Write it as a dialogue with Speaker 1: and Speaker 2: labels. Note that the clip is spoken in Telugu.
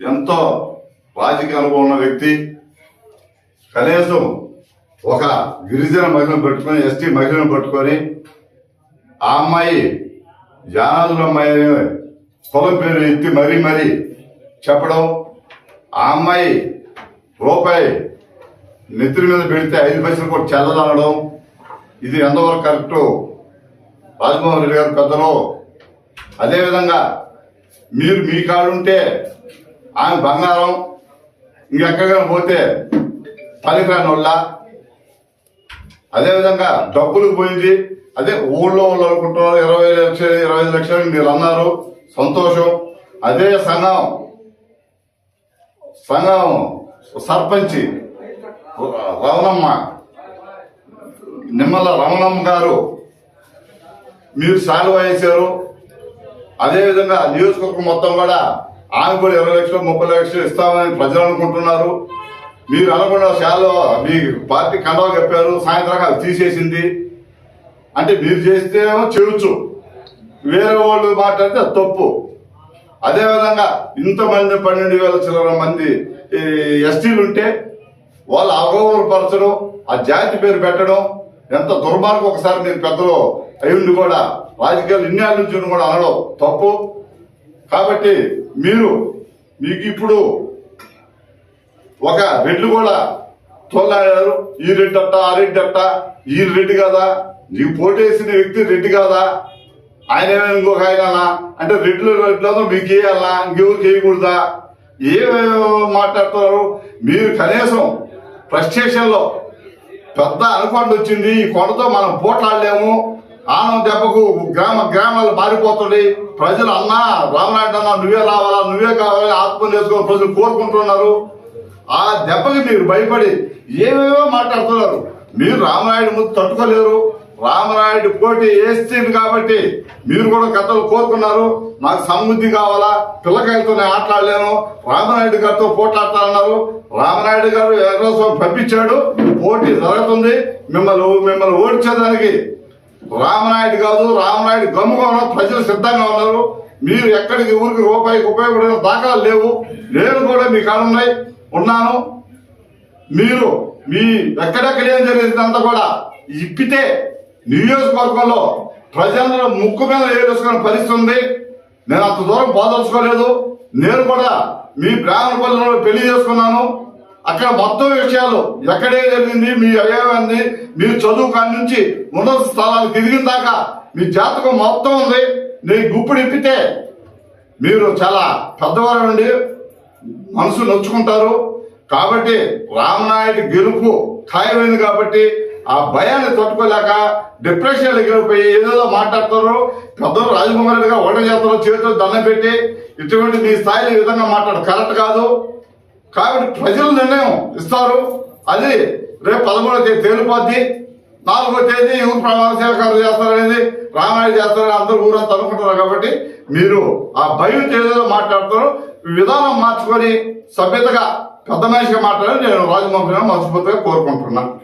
Speaker 1: ఎంతో రాజకీయ అనుభవం ఉన్న వ్యక్తి కనీసం ఒక గిరిజన మహిళను పెట్టుకొని ఎస్టీ మహిళను పట్టుకొని ఆ అమ్మాయి జానాదుల అమ్మాయి అని పొలం పేరు ఎత్తి మరీ మరీ చెప్పడం ఆ అమ్మాయి రూపాయి నిద్ర మీద పెడితే ఐదు పైసలు కూడా చెల్లదనడం ఇది ఎంతవరకు కరెక్టు? రాజమోహన్ రెడ్డి గారు పెద్దలో అదేవిధంగా మీరు మీ కాడుంటే ఆమె బంగారం ఇంకెక్కడికైనా పోతే పనికిరాని వాళ్ళ అదేవిధంగా డబ్బులు పోయింది. అదే ఊళ్ళో వాళ్ళు అనుకుంటున్నారు ఇరవై లక్షలు ఇరవై ఐదు లక్షలు మీరు అన్నారు. సంతోషం. అదే సంఘం. సంఘం సర్పంచి రమణమ్మ నిమ్మల రమణమ్మ గారు మీరు సాల్వ్ వేశారు. అదేవిధంగా నియోజకవర్గం మొత్తం కూడా ఆమె కూడా ఇరవై లక్షలు ముప్పై లక్షలు ఇస్తామని ప్రజలు అనుకుంటున్నారు. మీరు అనుకున్న శాలో మీ పార్టీ కండవ చెప్పారు సాయంత్రం అది తీసేసింది. అంటే మీరు చేస్తేమో చేయొచ్చు వేరే వాళ్ళు మాట్లాడితే అది తప్పు. అదేవిధంగా ఇంతమంది పన్నెండు వేల చిల్లర మంది ఈ ఎస్టీలు ఉంటే వాళ్ళు అవగౌరవపరచడం ఆ జాతి పేరు పెట్టడం ఎంత దుర్మార్గం ఒకసారి మీరు పెద్దలు అయ్యుండి కూడా రాజకీయాలు ఇన్నేళ్ళ నుంచి కూడా అనడం తప్పు. కాబట్టి మీరు మీకు ఇప్పుడు ఒక రెడ్లు కూడా తోలాడారు ఈ రెడ్డి అట్ట ఆ రెడ్డి అట్ట ఈ రెడ్డి కదా? నీకు పోటేసిన వ్యక్తి రెడ్డి కాదా? ఆయన ఇంకొక ఆయన అంటే రెడ్లు రెడ్లలో మీకు వేయాలా ఇంకెవరు చేయకూడదా ఏమేమో మాట్లాడుతున్నారు మీరు కనీసం ప్రస్టేషన్లో పెద్ద అనుకొండ వచ్చింది. ఈ కొండతో మనం పోట్లాడలేము. ఆనం దెబ్బకు గ్రామ గ్రామాలు మారిపోతుంది. ప్రజలు అన్నా రామనాయుడు అన్నా నువ్వే రావాలా నువ్వే కావాలని ఆత్మ చేసుకొని ప్రజలు కోరుకుంటున్నారు. ఆ దెబ్బకి మీరు భయపడి ఏమేమో మాట్లాడుతున్నారు. మీరు రామనాయుడు ముందు తట్టుకోలేరు. రామనాయుడు పోటీ వేస్తుంది కాబట్టి మీరు కూడా కథలు కోరుకున్నారు. నాకు సమృద్ధి కావాలా పిల్లకాయలతో నేను ఆటలాడలేను. రామనాయుడు గారితో పోట్లాడతానన్నారు. రామనాయుడు గారు ఎర్రస్వామి పంపించాడు. పోటీ జరుగుతుంది. మిమ్మల్ని మిమ్మల్ని ఓడించేదానికి రామనాయుడు కాదు రామనాయుడు గమ్ముగా ఉన్నారు ప్రజలు సిద్ధంగా ఉన్నారు. మీరు ఎక్కడికి ఊరికి రూపాయికి ఉపయోగపడిన దాఖలాలు లేవు. నేను కూడా మీ కాడున్నాయి ఉన్నాను. మీరు మీ ఎక్కడెక్కడ ఏం జరిగిందంతా కూడా ఇప్పితే నియోజకవర్గంలో ప్రజలను ముక్కు మీద ఏడుసుకునే పరిస్థితి ఉంది. నేను అంత దూరం పోదలుచుకోలేదు. నేను కూడా మీ బ్రాహ్మణ పల్లెలో పెళ్ళి చేసుకున్నాను. అక్కడ మొత్తం విషయాలు ఎక్కడే జరిగింది మీ అయ్యేది మీరు చదువు కాడి నుంచి ఉన్నత స్థలాలు తిరిగిన దాకా మీ జాతకం మొత్తం ఉంది. నేను గుప్పుడు ఇప్పితే మీరు చాలా పెద్దవారు అండి మనసు నొచ్చుకుంటారు. కాబట్టి రామనాయుడు గెలుపు ఖాయమైంది కాబట్టి ఆ భయాన్ని తట్టుకోలేక డిప్రెషన్ గెలిపోయి ఏదేదో మాట్లాడతారు. పెద్దలు రాజకుమారుడిగా రెడ్డి గారు చేస్తారు చేతులు దండం పెట్టి ఇటువంటి మీ స్థాయిలో ఈ విధంగా మాట్లాడు. కరెక్ట్ కాదు. కాబట్టి ప్రజలు నిర్ణయం ఇస్తారు. అది రేపు పదమూడో తేదీ తేలిపోద్ది. నాలుగో తేదీ ఊరు ప్రమాణ సేవకాలు చేస్తారనేది రామాయణ చేస్తారని అందరూ ఊరంతా అనుకుంటున్నారు కాబట్టి మీరు ఆ భయం తేదీలో మాట్లాడతారు. విధానం మార్చుకొని సభ్యతగా పెద్ద మనిషిగా మాట్లాడాలని నేను రాజమోహన్ మనస్ఫూర్తిగా కోరుకుంటున్నాను.